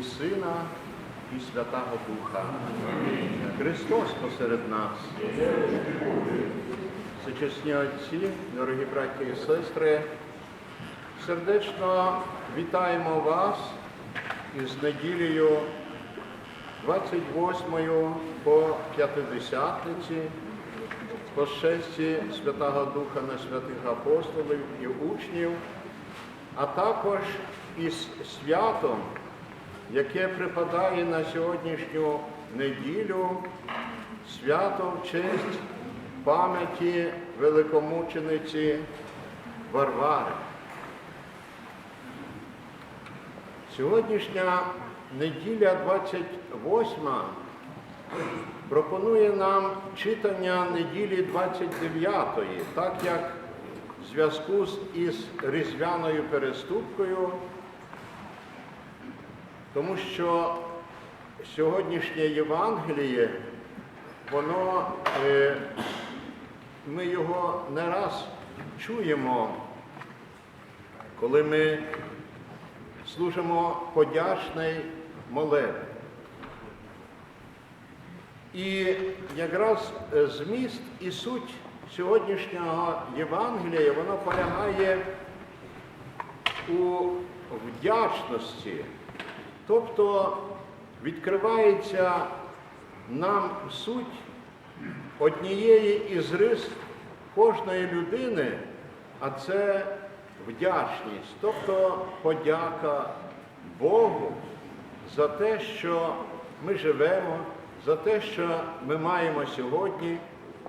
і Сина, і Святого Духа. Христос посеред нас. Сучасні отці, дорогі браті і сестри, сердечно вітаємо вас із неділею 28 по П'ятидесятниці, по шесті Святого Духа на святих апостолів і учнів, а також із святом, яке припадає на сьогоднішню неділю, свято в честь пам'яті великомучениці Варвари. Сьогоднішня неділя 28 пропонує нам читання неділі 29, так як в зв'язку із різдвяною переступкою, тому що сьогоднішнє Євангеліє, воно, е, ми його не раз чуємо, коли ми служимо подячний молеб. І якраз е, зміст і суть сьогоднішнього Євангелія, воно полягає у вдячності. Тобто відкривається нам суть однієї із рис кожної людини, а це вдячність, тобто подяка Богу за те, що ми живемо, за те, що ми маємо сьогодні,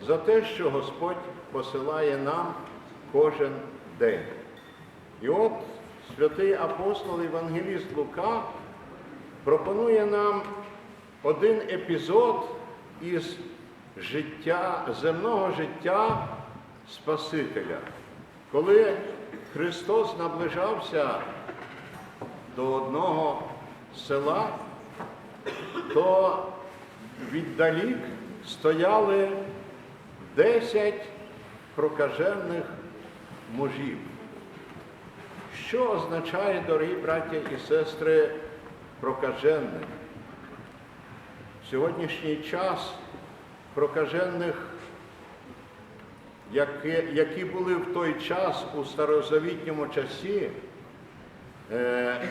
за те, що Господь посилає нам кожен день. І от святий апостол Євангеліст Лука пропонує нам один епізод із життя, земного життя Спасителя, коли Христос наближався до одного села, то віддалік стояли десять прокажених мужів. Що означає, дорогі браття і сестри, прокажених? В сьогоднішній час прокажених, які, які були в той час у старозавітньому часі, е,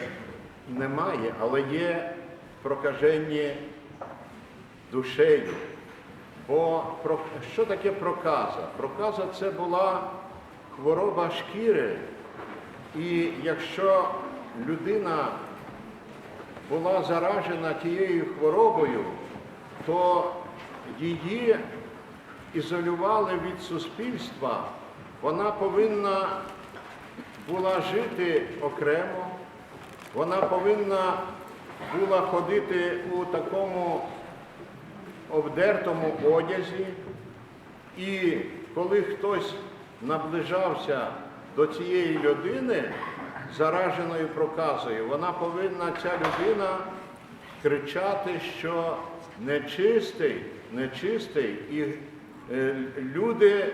немає, але є прокажені душею. Бо що таке проказа? Проказа це була хвороба шкіри. І якщо людина була заражена тією хворобою, то її ізолювали від суспільства, вона повинна була жити окремо, вона повинна була ходити у такому обдертому одязі, і коли хтось наближався до цієї людини, зараженою проказою, вона повинна, ця людина, кричати, що нечистий, нечистий, і е, люди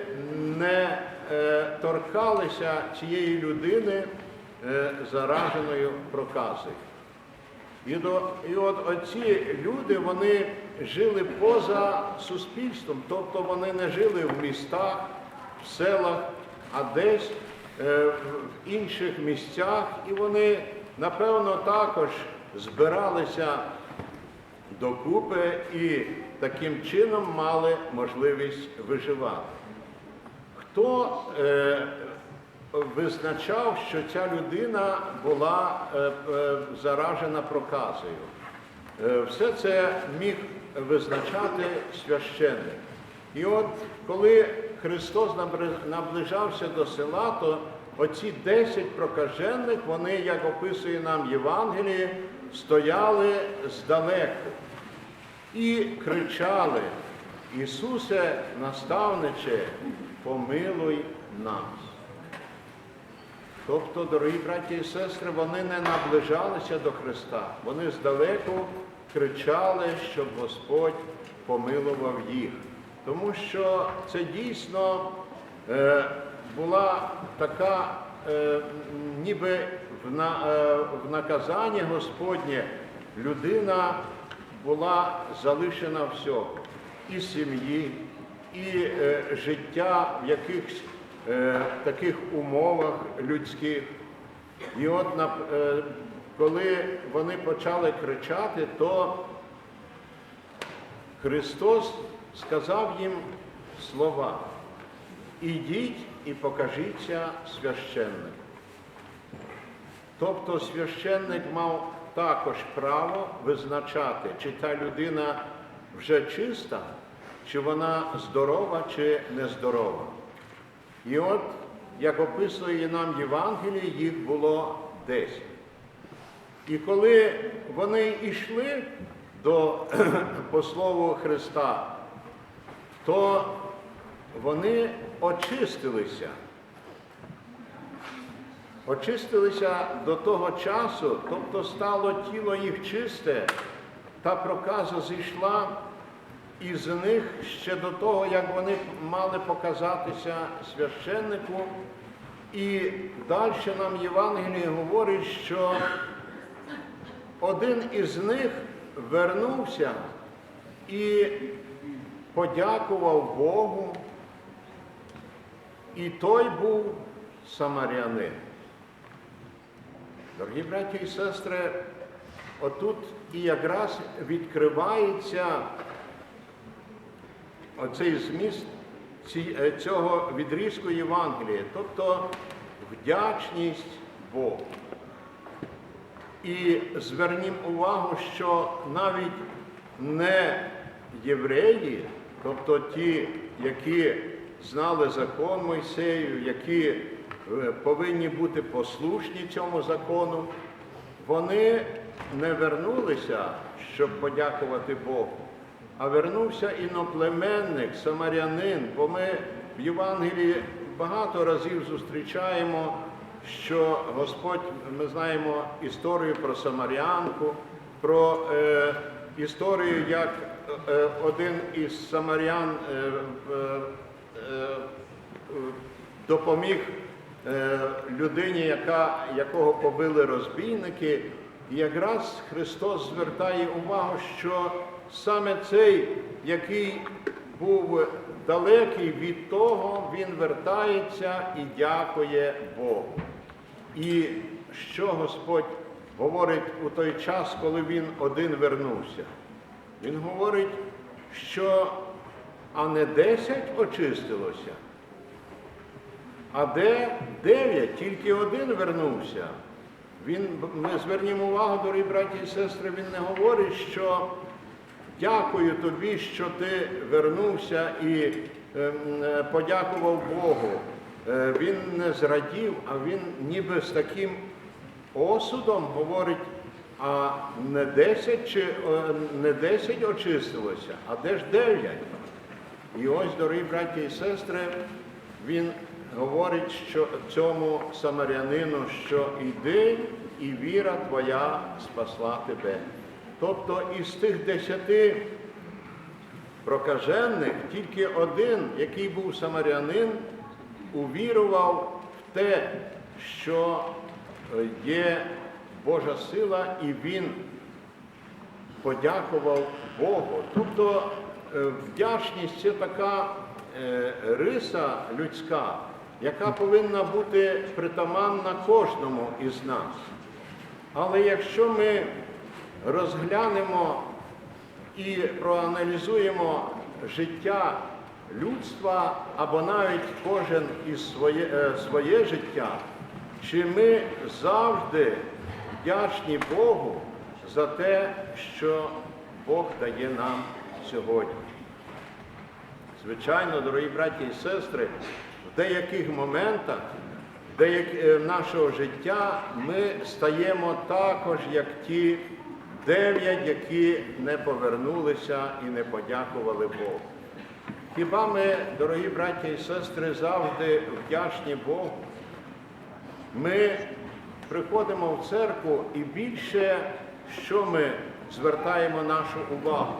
не е, торкалися цієї людини е, зараженою проказою. І, до, і от оці люди вони жили поза суспільством, тобто вони не жили в містах, в селах, а десь е, в інших місцях, і вони, напевно, також збиралися докупи і таким чином мали можливість виживати. Хто е, визначав, що ця людина була е, е, заражена проказою? Е, все це міг визначати священник. І от коли Христос наближався до села, то оці 10 прокажених, вони, як описує нам Євангеліє, стояли здалеку і кричали, Ісусе, наставниче, помилуй нас. Тобто, дорогі браті і сестри, вони не наближалися до Христа, вони здалеку кричали, щоб Господь помилував їх. Тому що це дійсно е, була така, е, ніби в, на, е, в наказанні Господнє людина була залишена всього. І сім'ї, і е, життя в якихось е, таких умовах людських. І от на- е, коли вони почали кричати, то Христос сказав їм слова. Ідіть і покажіться священнику. Тобто священник мав також право визначати, чи та людина вже чиста, чи вона здорова, чи нездорова. І от, як описує нам Євангеліє, їх було десять. І коли вони йшли до по слову Христа, то вони очистилися. Очистилися до того часу, тобто стало тіло їх чисте, та проказа зійшла із них ще до того, як вони мали показатися священнику. І далі нам Євангеліє говорить, що один із них вернувся і подякував Богу, і той був самарянин. Дорогі браті і сестри, отут і якраз відкривається оцей зміст е, цього відрізку Євангелія, тобто вдячність Богу. І звернім увагу, що навіть не євреї, тобто ті, які знали закон Мойсею, які е, повинні бути послушні цьому закону, вони не вернулися, щоб подякувати Богу, а вернувся іноплеменник, самарянин, бо ми в Євангелії багато разів зустрічаємо, що Господь, ми знаємо історію про Самарянку, про е, історію, як е, один із самарян е, е, е, допоміг е, людині, яка, якого побили розбійники. І якраз Христос звертає увагу, що саме цей, який був далекий від того, він вертається і дякує Богу. І що Господь говорить у той час, коли він один вернувся? Він говорить, що а не десять очистилося, а де дев'ять, тільки один вернувся. Він, ми звернімо увагу, дорогі браті і сестри, він не говорить, що дякую тобі, що ти вернувся і ем, е, подякував Богу. Е, Він не зрадів, а він ніби з таким осудом говорить, а не 10, чи, е, не 10 очистилося, а де ж 9? І ось, дорогі браті і сестри, він говорить що цьому самарянину, що йди, і віра твоя спасла тебе. Тобто із тих десяти прокажених тільки один, який був самарянин, увірував в те, що е, є Божа сила, і він подякував Богу. Тобто е, вдячність це така е, риса людська, яка повинна бути притаманна кожному із нас. Але якщо ми розглянемо і проаналізуємо життя людства або навіть кожен із своє, е, своє життя, чи ми завжди вдячні Богу за те, що Бог дає нам сьогодні. Звичайно, дорогі браті і сестри, в деяких моментах е, нашого життя ми стаємо також, як ті дев'ять, які не повернулися і не подякували Богу. Хіба ми, дорогі браті і сестри, завжди вдячні Богу? Ми приходимо в церкву і більше, що ми звертаємо нашу увагу?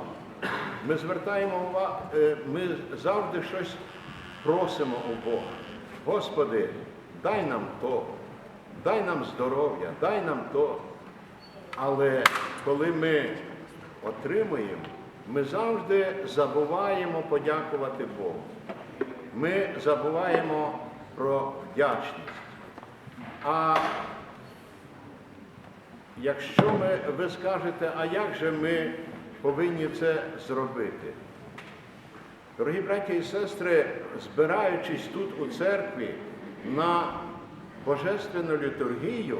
Ми звертаємо увагу, е, ми завжди щось просимо у Бога. Господи, дай нам то, дай нам здоров'я, дай нам то. Але коли ми отримуємо, ми завжди забуваємо подякувати Богу. Ми забуваємо про вдячність. А якщо ми, ви скажете, а як же ми повинні це зробити? Дорогі браті і сестри, збираючись тут у церкві на Божественну літургію,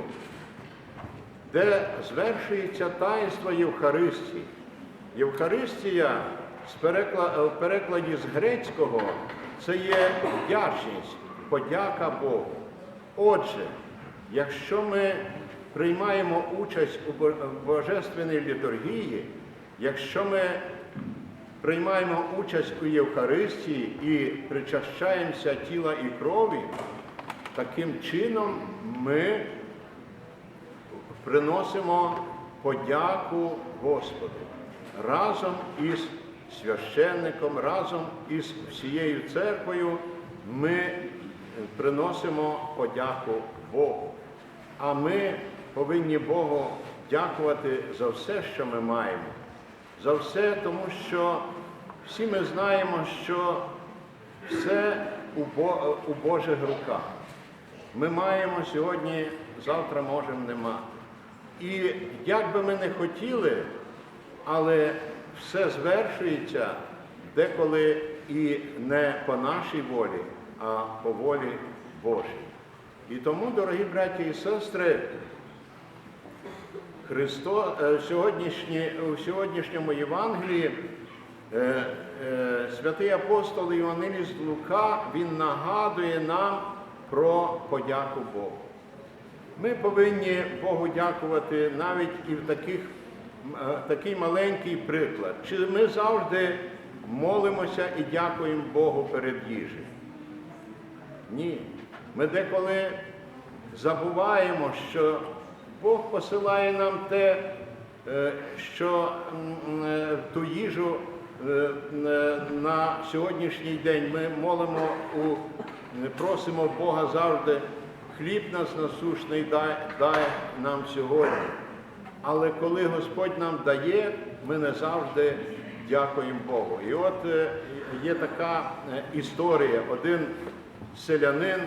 де звершується таїнство Євхаристії. Євхаристія в перекладі з грецького це є вдячність, подяка Богу. Отже, якщо ми приймаємо участь у Бо- Божественній літургії, якщо ми приймаємо участь у Євхаристії і причащаємося тіла і крові, таким чином ми приносимо подяку Господу разом із священником, разом із всією церквою ми приносимо подяку Богу. А ми повинні Богу дякувати за все, що ми маємо. За все, тому що всі ми знаємо, що все у, Божих руках. Ми маємо сьогодні, завтра можемо нема. І як би ми не хотіли, але все звершується деколи і не по нашій волі, а по волі Божій. І тому, дорогі браті і сестри, Христо е, сьогоднішні- у сьогоднішньому Євангелії е, е, святий апостол Євангеліст Лука він нагадує нам про подяку Богу. Ми повинні Богу дякувати навіть і в таких, такий маленький приклад. Чи ми завжди молимося і дякуємо Богу перед їжею? Ні. Ми деколи забуваємо, що Бог посилає нам те, е, що е, ту їжу е, е, на сьогоднішній день ми молимо, у, е, просимо Бога завжди, хліб нас насушний дай, дай нам сьогодні. Але коли Господь нам дає, ми не завжди дякуємо Богу. І от е, є така е, історія. Один селянин,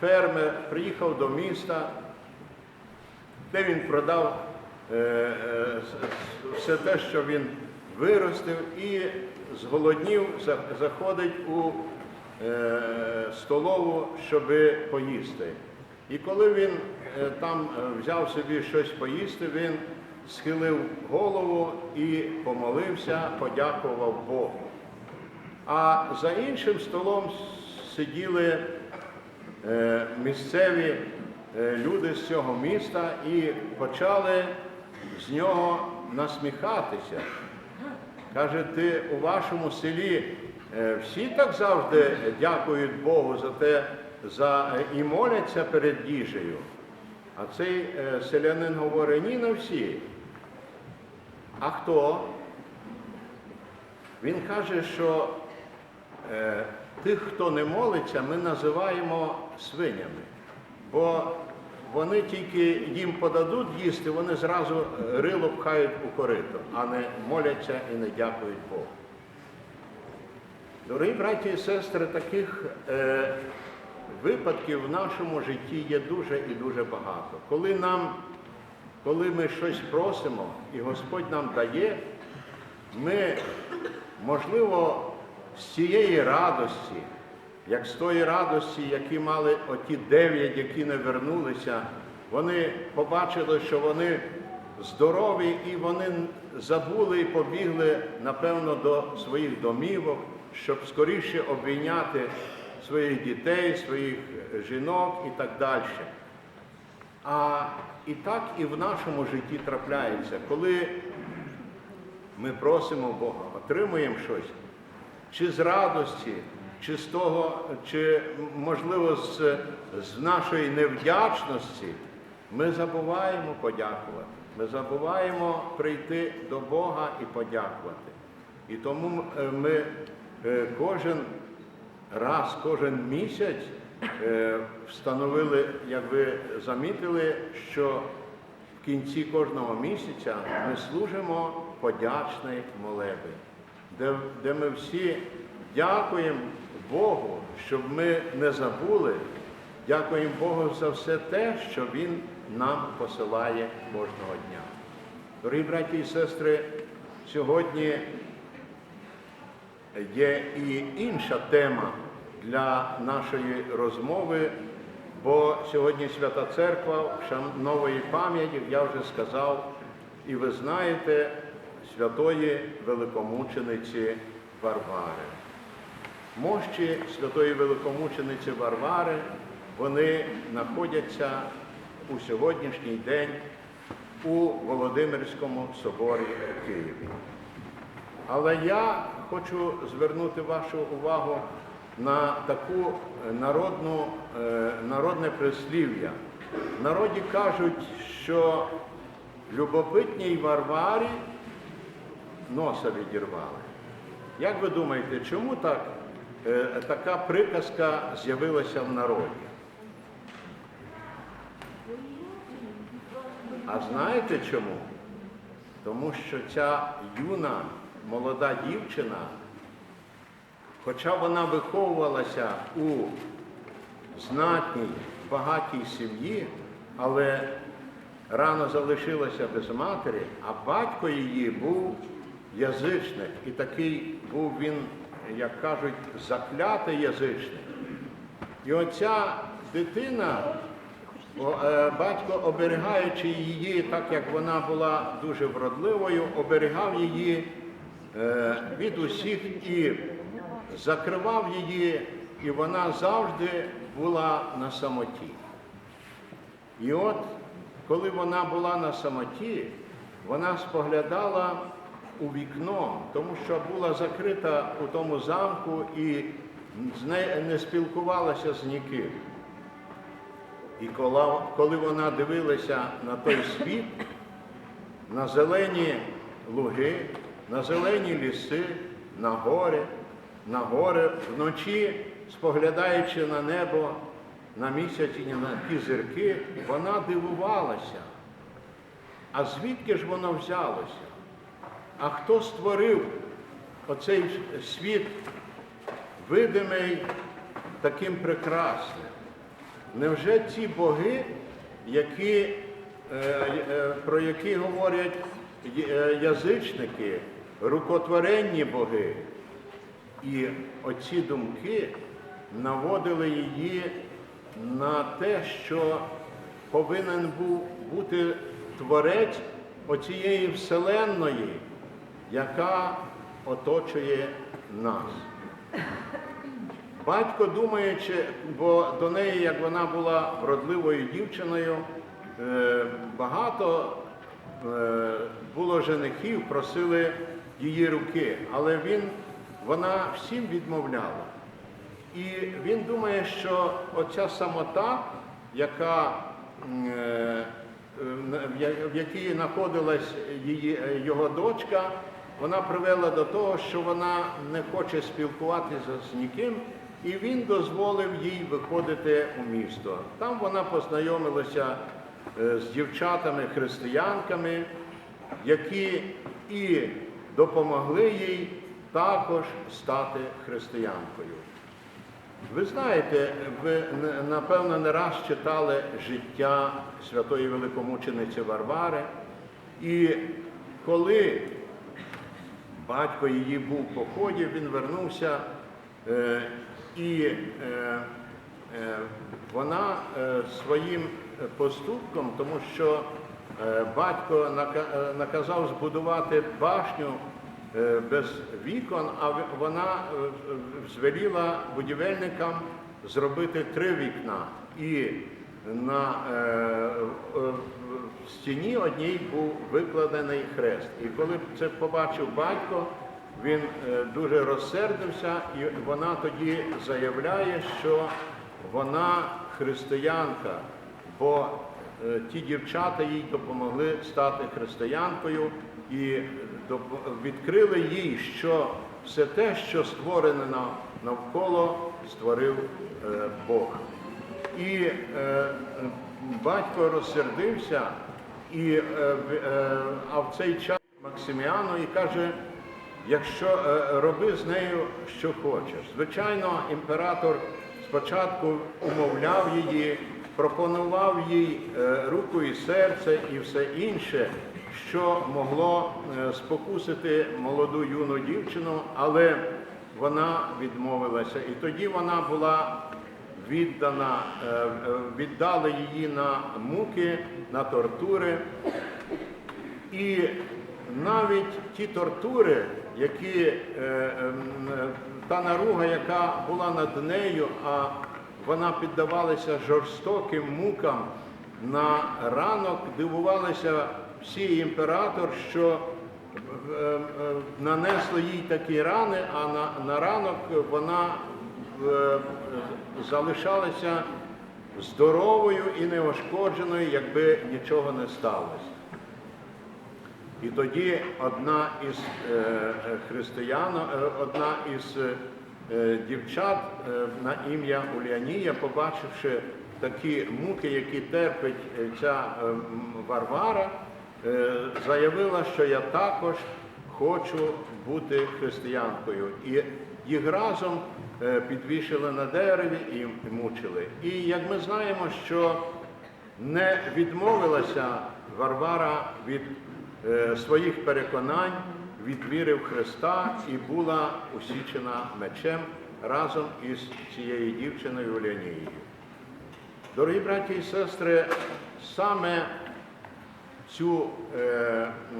фермер, приїхав до міста, де він продав е, все те, що він виростив, і зголоднів, заходить у столову, щоб поїсти. І коли він е, там е, взяв собі щось поїсти, він схилив голову і помолився, подякував Богу. А за іншим столом сиділи е, місцеві люди з цього міста і почали з нього насміхатися. Каже, ти у вашому селі всі так завжди дякують Богу за те за, і моляться перед їжею. А цей е, селянин говорить, ні, не всі. А хто? Він каже, що е, тих, хто не молиться, ми називаємо свинями. Бо вони тільки їм подадуть їсти, вони зразу е, рило пхають у корито, а не моляться і не дякують Богу. Дорогі браті і сестри, таких е, випадків в нашому житті є дуже і дуже багато. Коли нам, коли ми щось просимо і Господь нам дає, ми, можливо, з цієї радості, як з тої радості, які мали оті дев'ять, які не вернулися, вони побачили, що вони здорові і вони забули і побігли, напевно, до своїх домівок, щоб скоріше обійняти своїх дітей, своїх жінок і так далі. А і так і в нашому житті трапляється, коли ми просимо Бога, отримуємо щось, чи з радості, чи з того, чи, можливо, з, з нашої невдячності, ми забуваємо подякувати. Ми забуваємо прийти до Бога і подякувати. І тому е, ми е, кожен раз, кожен місяць е, встановили, як ви замітили, що в кінці кожного місяця ми служимо подячний молебень, де, де ми всі дякуємо Богу, щоб ми не забули, дякуємо Богу за все те, що Він нам посилає кожного дня. Дорогі браті і сестри, сьогодні є і інша тема для нашої розмови, бо сьогодні Свята Церква вшановує пам'ять, як я вже сказав, і ви знаєте святої великомучениці Варвари. Мощі святої великомучениці Варвари, вони знаходяться у сьогоднішній день у Володимирському соборі у Києві. Але я хочу звернути вашу увагу на таку е, народну, е, народне прислів'я. В народі кажуть, що любопитній Варварі носа відірвали. Як ви думаєте, чому так, е, така приказка з'явилася в народі? А знаєте чому? Тому що ця юна молода дівчина, хоча вона виховувалася у знатній, багатій сім'ї, але рано залишилася без матері, а батько її був язичник. І такий був він, як кажуть, заклятий язичник. І оця дитина, е, батько, оберігаючи її, так як вона була дуже вродливою, оберігав її від усіх і закривав її, і вона завжди була на самоті. І от, коли вона була на самоті, вона споглядала у вікно, тому що була закрита у тому замку і не спілкувалася з ніким. І коли, коли вона дивилася на той світ, на зелені луги, на зелені ліси, на гори, на гори, вночі, споглядаючи на небо, на місяць і на ті зірки, вона дивувалася. А звідки ж воно взялося? А хто створив оцей світ видимий таким прекрасним? Невже ці боги, які, е, е, про які говорять е, язичники, рукотворенні боги, і оці думки наводили її на те, що повинен був бути творець оцієї вселенної, яка оточує нас. Батько, думаючи, бо до неї, як вона була вродливою дівчиною, е, багато е, було женихів, просили її руки, але він, вона всім відмовляла. І він думає, що оця самота, яка, е, в якій знаходилась її, е, його дочка, вона привела до того, що вона не хоче спілкуватися з ніким, і він дозволив їй виходити у місто. Там вона познайомилася е, з дівчатами-християнками, які і допомогли їй також стати християнкою. Ви знаєте, ви напевно не раз читали життя святої великомучениці Варвари, і коли батько її був в поході, він вернувся, е, і е, е, вона е, своїм поступком, тому що батько нака- е, наказав збудувати башню е, без вікон, а вона е, е, звеліла будівельникам зробити три вікна. І на е, е, стіні одній був викладений хрест. І коли це побачив батько, він е, дуже розсердився, і вона тоді заявляє, що вона християнка, бо е, ті дівчата їй допомогли стати християнкою і відкрили їй, що все те, що створене навколо, створив е, Бог. І е, е, батько розсердився, і, е, е, а в цей час Максиміану і каже, якщо е, роби з нею що хочеш. Звичайно, імператор спочатку умовляв її, пропонував їй е, руку і серце і все інше, що могло е, спокусити молоду юну дівчину, але вона відмовилася. І тоді вона була віддана, е, віддали її на муки, на тортури. І навіть ті тортури, які ем, та наруга, яка була над нею, а вона піддавалася жорстоким мукам на ранок, дивувалися всі імператор, що е, е, нанесли їй такі рани, а на, на ранок вона е, залишалася здоровою і неошкодженою, якби нічого не сталося. І тоді одна із християн, одна із дівчат е, на ім'я Улянія, побачивши такі муки, які терпить е, ця е, Варвара, е, заявила, що я також хочу бути християнкою. І їх разом е, підвішили на дереві і мучили. І як ми знаємо, що не відмовилася Варвара від е, своїх переконань, від віри в Христа і була усічена мечем разом із цією дівчиною Олянією. Дорогі браті і сестри, саме цю е,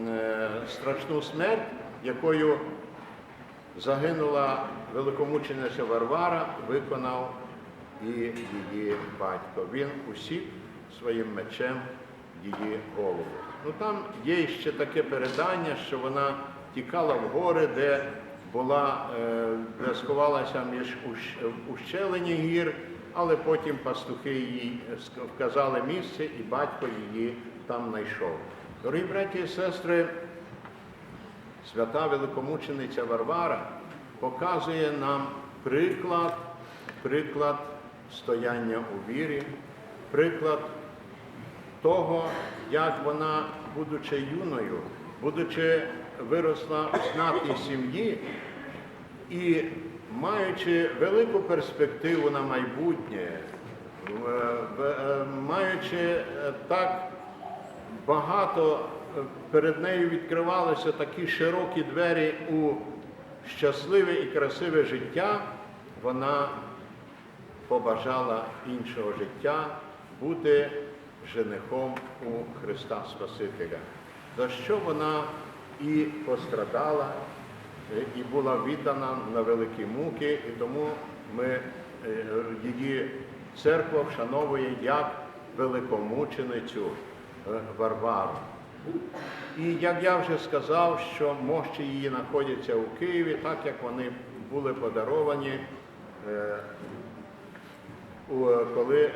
е, страшну смерть, якою загинула великомучениця Варвара, виконав і її батько. Він усік своїм мечем її голову. Ну там є ще таке передання, що вона тікала в гори, де була, де сховалася між ущ- ущелині гір, але потім пастухи їй вказали місце, і батько її там знайшов. Дорогі браті і сестри, свята великомучениця Варвара показує нам приклад, приклад стояння у вірі, приклад того, як вона, будучи юною, будучи виросла у знатній сім'ї і маючи велику перспективу на майбутнє, в- в- е, маючи е, так багато е, перед нею відкривалися такі широкі двері у щасливе і красиве життя, вона побажала іншого життя бути женихом у Христа Спасителя, за що вона і пострадала, е, і була віддана на великі муки, і тому ми е, її церква вшановує як великомученицю е, Варвару. І як я вже сказав, що мощі її знаходяться у Києві, так як вони були подаровані, коли,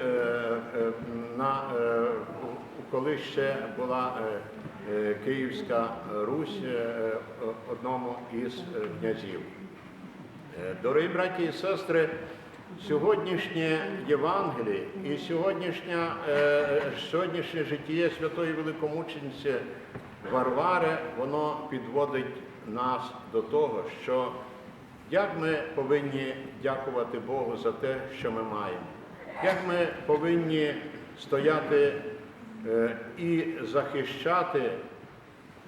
на, коли ще була Київська Русь е, е, одному із е, князів. Е, Дорогі браті і сестри, сьогоднішнє Євангеліє і сьогоднішня, е, сьогоднішнє життя святої великомучениці Варвари, воно підводить нас до того, що як ми повинні дякувати Богу за те, що ми маємо, як ми повинні стояти е, і захищати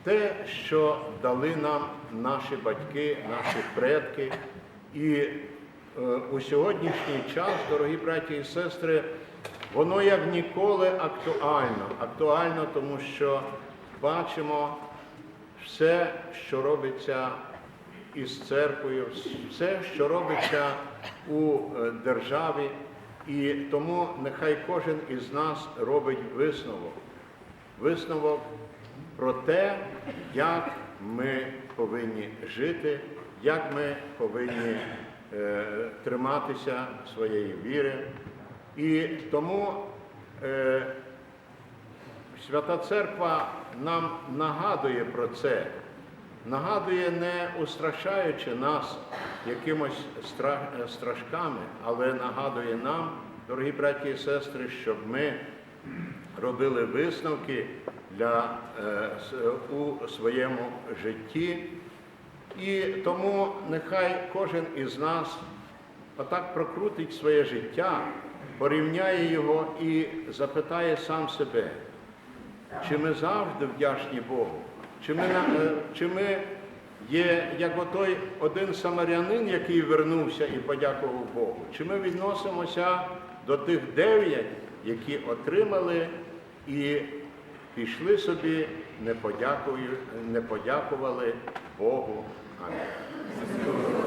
те, що дали нам наші батьки, наші предки. І е, у сьогоднішній час, дорогі браті і сестри, воно як ніколи актуально. Актуально, тому що бачимо все, що робиться із церквою, все, що робиться у е, державі. І тому нехай кожен із нас робить висновок. Висновок про те, як ми повинні жити, як ми повинні е, триматися своєї віри. І тому е, Свята Церква нам нагадує про це, нагадує, не устрашаючи нас якимось е, страшками, але нагадує нам, дорогі браті і сестри, щоб ми робили висновки для, е, у своєму житті. І тому нехай кожен із нас отак прокрутить своє життя, порівняє його і запитає сам себе, чи ми завжди вдячні Богу, чи ми, е, чи ми є як отой один самарянин, який вернувся і подякував Богу, чи ми відносимося до тих дев'ять, які отримали і пішли собі, не, не подякували Богу. Амінь.